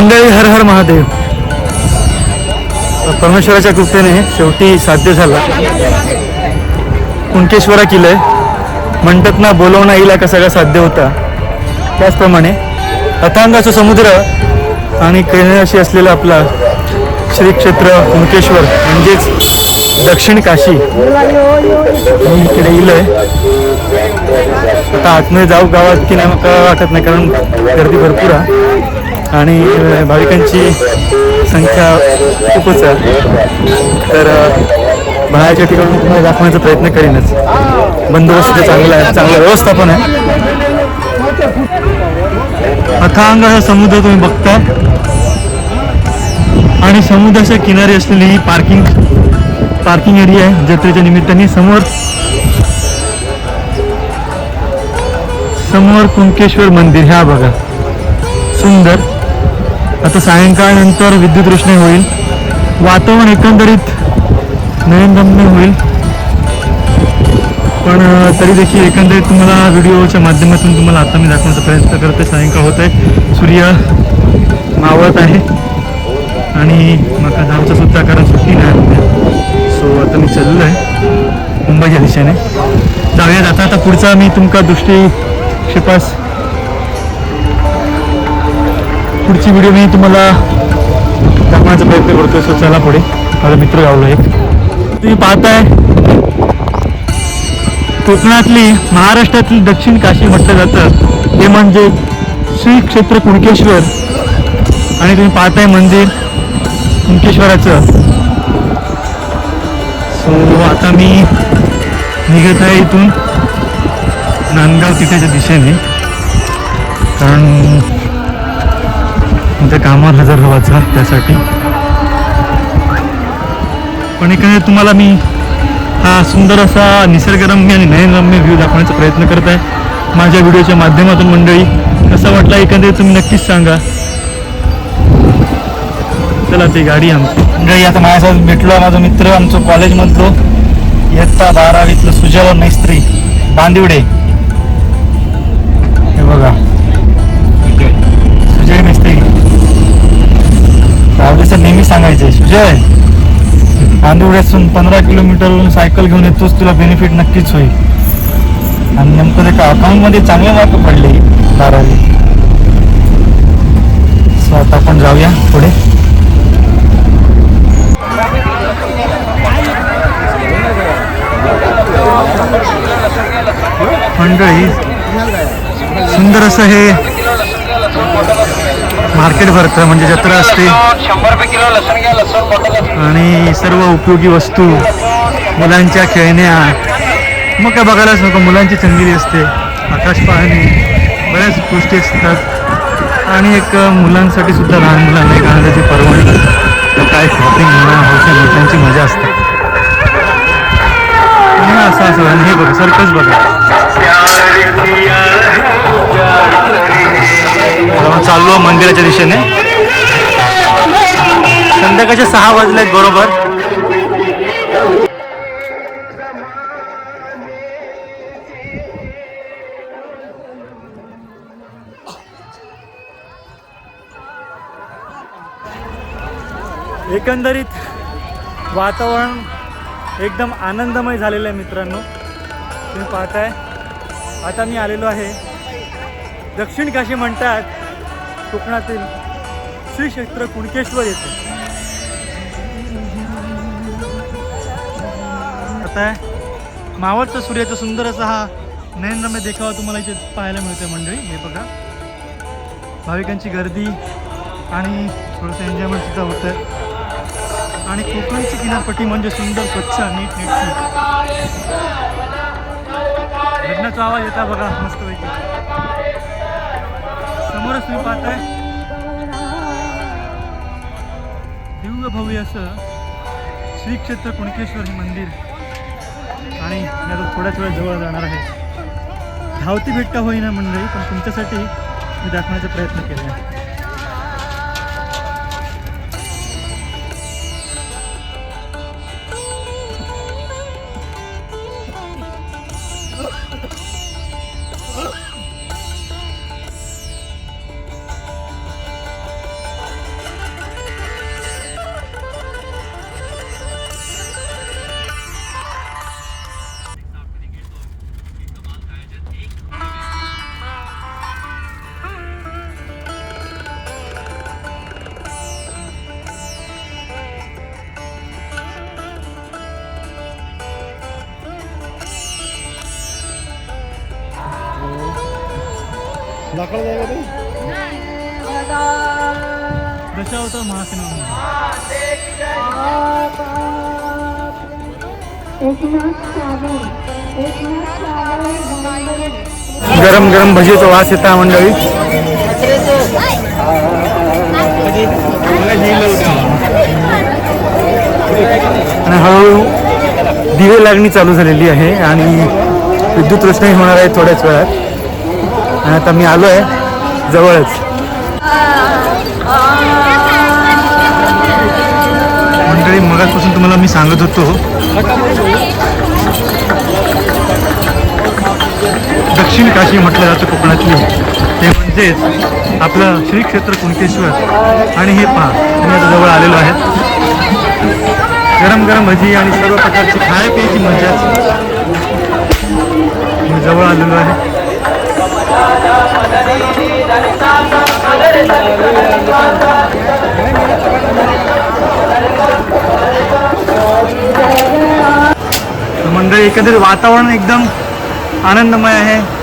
मंडळी हर हर महादेव. परमेश्वराच्या कृपेने शेवटी साध्य झाला. कुणकेश्वरा किल्ला म्हणतात ना बोलवणा येईल का सगळा साध्य होता? त्याचप्रमाणे अथांगाचा समुद्र आणि कैलाशी असलेला आपला श्री क्षेत्र कुणकेश्वर म्हणजेच दक्षिण काशी. मी इकडे येईल आता आतमध्ये जाऊ गावात की नाही मला वाटत नाही कारण गर्दी भरपूर आहे. आणि भाविकांची संख्या खूपच आहे. तर बाहेरच्या ठिकाणी तुम्हाला दाखवण्याचा प्रयत्न करीनच. बंदोबस्त चांगलं चांगला आहे चांगलं व्यवस्थापन आहे. अथांग हा समुद्र तुम्ही बघता. आणि समुद्राच्या किनारी असलेली ही पार्किंग पार्किंग एरिया आहे जत्रेच्या निमित्ताने समोर. समोर कुंकेश्वर मंदिर ह्या बघा. सुंदर. आता सायंकाळनंतर विद्युत रोषणाई होईल. वातावरण एकंदरीत नयनगम्य होईल. पण तरी देखील एकंदरीत तुम्हाला व्हिडिओच्या माध्यमातून तुम्हाला आता मी दाखवण्याचा प्रयत्न करते सायंकाळ होत आहे सूर्य मावळत आहे. आणि माका जाऊचं सुद्धा कारण सुट्टी नाही सो आता मी चाललो आहे मुंबईच्या दिशेने. जाऊयात. आता आता पुढचा मी तुमका दृष्टी शिपास पुढची व्हिडिओ मी तुम्हाला दाखवण्याचा प्रयत्न करतोय सो चला पुढे. माझा मित्र गावला एक. तुम्ही पाहताय कोकणातली महाराष्ट्रातली दक्षिण काशी म्हटलं जातं. ते म्हणजे श्री क्षेत्र कुणकेश्वर. आणि तुम्ही पाहताय मंदिर कुणकेश्वराचं. सो आता मी निघत आहे इथून नांदगाव तिथेच्या दिशेने. कारण माझ्या हजर त्यासाठी. पण एकंदरीत तुम्हाला मी हा सुंदर असा निसर्गरम्य आणि नयनरम्य व्ह्यू दाखवण्याचा प्रयत्न करत आहे. माझ्या व्हिडिओच्या माध्यमातून मंडळी कसा वाटला एकंदरीत तुम्ही नक्कीच सांगा. चला ते गाडी आमची. मंडळी आता माझ्यासोबत भेटलो माझा मित्र आमचं कॉलेजमधलो इयत्ता बारावीतलं सुजल मैस्त्री बांदिवडे. हे बघा. रावले नेहमी सांगायचे सुजय बांदिवड्यातून पंधरा किलोमीटरवरून सायकल घेऊन येतोच तुला बेनिफिट नक्कीच होईल. आणि नेमकं ते का अकाउंटमध्ये चांगले मार्क पडले बारावी सो आता आपण जाऊया पुढे. मंडळी सुंदर असं हे मार्केट भरतं म्हणजे जत्रा असते. आणि सर्व उपयोगी वस्तू मुलांच्या खेळण्या. मग काय बघायलाच नको मुलांची चंदिरी असते. आकाश पाहणे बऱ्याच गोष्टी असतात. आणि एक मुलांसाठी सुद्धा लहान मुलांना एक आनंदाची पर्वणी तर काय शॉपिंग म्हणा हौशी मोठ्यांची मजा असते. असं असं आणि हे बघा सर्कस बघा. चाललो मंदिराच्या दिशेने. संध्याकाळचे सहा वाजले बरोबर. एकंदरीत वातावरण एकदम आनंदमय झालेलं आहे मित्रांनो. तुम्ही पाहताय. आता मी आलेलो आहे. दक्षिण काशी म्हणतात. कोकणातील श्री क्षेत्र कुणकेश्वर येथे आता मावळचा सूर्याचा सुंदर असा हा नयनरम्य देखावा तुम्हाला इथे पाहायला मिळतोय मंडळी. हे बघा. भाविकांची गर्दी आणि थोडंसं एन्जॉयमेंट सुद्धा होतं आणि कोकणची किनारपट्टी म्हणजे सुंदर स्वच्छ नीट नीट लग्नाचा आवाज येता बघा मस्त समोरच तुम्ही पाहताय दिव्य भव्य असं श्री क्षेत्र कुणकेश्वर हे मंदिर आणि मी आता थोड्याच वेळा जवळ जाणार आहे. धावती भेटता होईना मंडळी पण तुमच्यासाठी मी दाखवण्याचा प्रयत्न केला आहे. दशावतार महासिनेमा गरम गरम भजीचा वास येता मंडळी. आणि हळूहळू दिवे लागणी चालू झालेली आहे आणि विद्युत रोषणाई होणार आहे थोड्याच वेळात. आणि आता मी आलो आहे जवळच. मंडळी मगापासून तुम्हाला मी सांगत होतो. दक्षिण काशी म्हटलं जातं कोकणातली. ते म्हणजेच आपलं श्री क्षेत्र कुणकेश्वर आणि हे पहा मी आता जवळ आलेलो आहे गरम गरम भजी आणि सर्व प्रकारची खाण्यापिण्याची मजा मी जवळ आलेलो आहे. मंडळी एकंदरीत वातावरण एकदम आनंदमय आहे.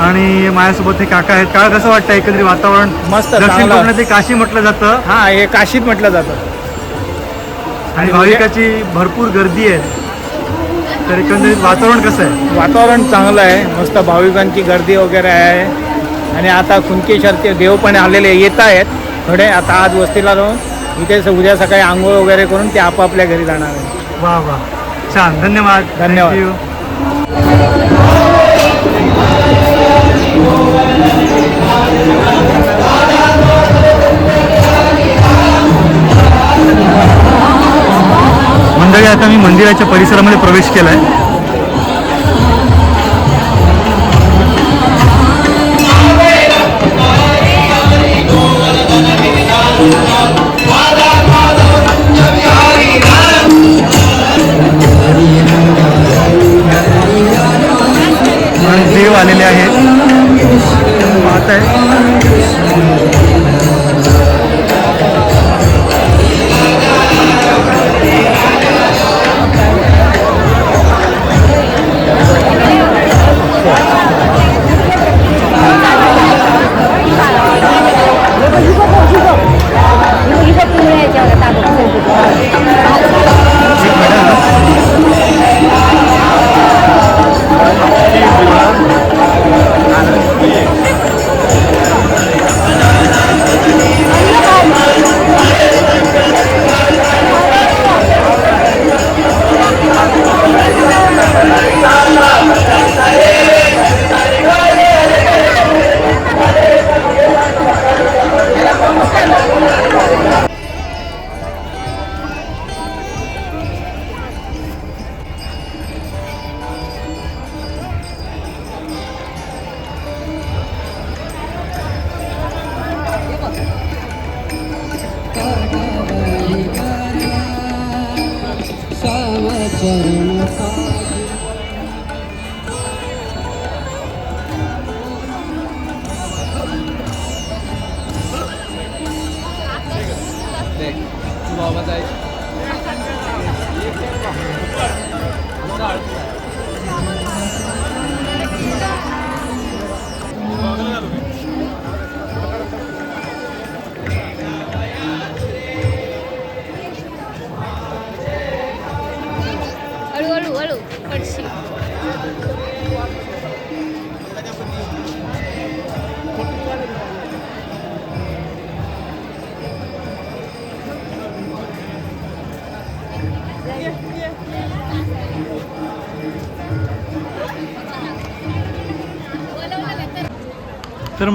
आणि माझ्यासोबत हे काका आहेत. काका कसं वाटतं एकंदरीत वातावरण? मस्त, दक्षिण. कोकणात ते काशी म्हटलं जातं. हा हे काशीत म्हटलं जातं. आणि भाविकाची भरपूर गर्दी आहे. तर एकंदरीत वातावरण कसं आहे? वातावरण चांगलं आहे. मस्त भाविकांची गर्दी वगैरे आहे. आणि आता कुणकेश्वरचे देव पण आलेले येत आहेत. थोडे आता आज वस्तीला राहून इथे उद्या सकाळी आंघोळ वगैरे करून ते आपापल्या घरी जाणार आहे. वा वा. छान. धन्यवाद. धन्यवाद. Thank you. आम्ही मी मंदिराच्या परिसरामध्ये प्रवेश केला आहे 네, 고마워요. 얼루 얼루 얼루 얼씨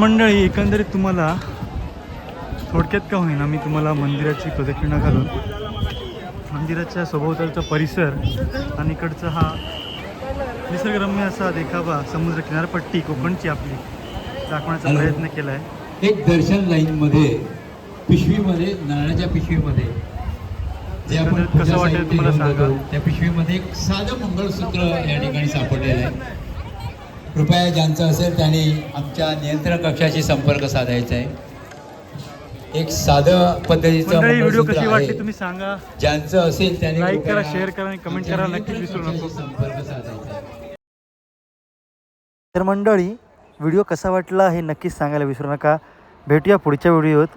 मंडळी एकंदरीत तुम्हाला थोडक्यात का होईना मी तुम्हाला मंदिराची प्रदक्षिणा घालून मंदिराच्या सभोवतालचा परिसर आणि इकडचा हा निसर्गरम्य असा देखावा समुद्र किनारपट्टी कोकणची आपली दाखवण्याचा प्रयत्न केला आहे एक दर्शन लाईन मध्ये पिशवीमध्ये नारळाच्या पिशवीमध्ये जे आपण कसं वाटेल तुम्हाला सांगा. त्या पिशवीमध्ये एक साधं मंगळसूत्र या ठिकाणी सापडलेलं आहे कृपया ज्यांचं असेल त्यांनी आमच्या नियंत्रण कक्षाशी संपर्क साधायचा आहे. एक साधं पद्धतीचं व्हिडिओ कशी वाटली आहे. तुम्ही सांगा. ज्यांचं असेल त्यांनी कृपया करा, share करा आणि करायला नक्कीच नियंत्रण विसरू नको. संपर्क साधायचा तर मंडळी व्हिडिओ कसा वाटला हे नक्कीच सांगायला विसरू नका. भेटूया पुढच्या व्हिडिओत.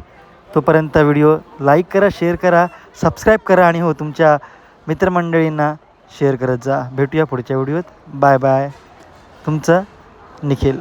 तोपर्यंत व्हिडिओ लाईक करा शेअर करा सबस्क्राईब करा आणि हो तुमच्या मित्रमंडळींना शेअर करत जा. भेटूया पुढच्या व्हिडिओत. बाय बाय तुमचं निखिल.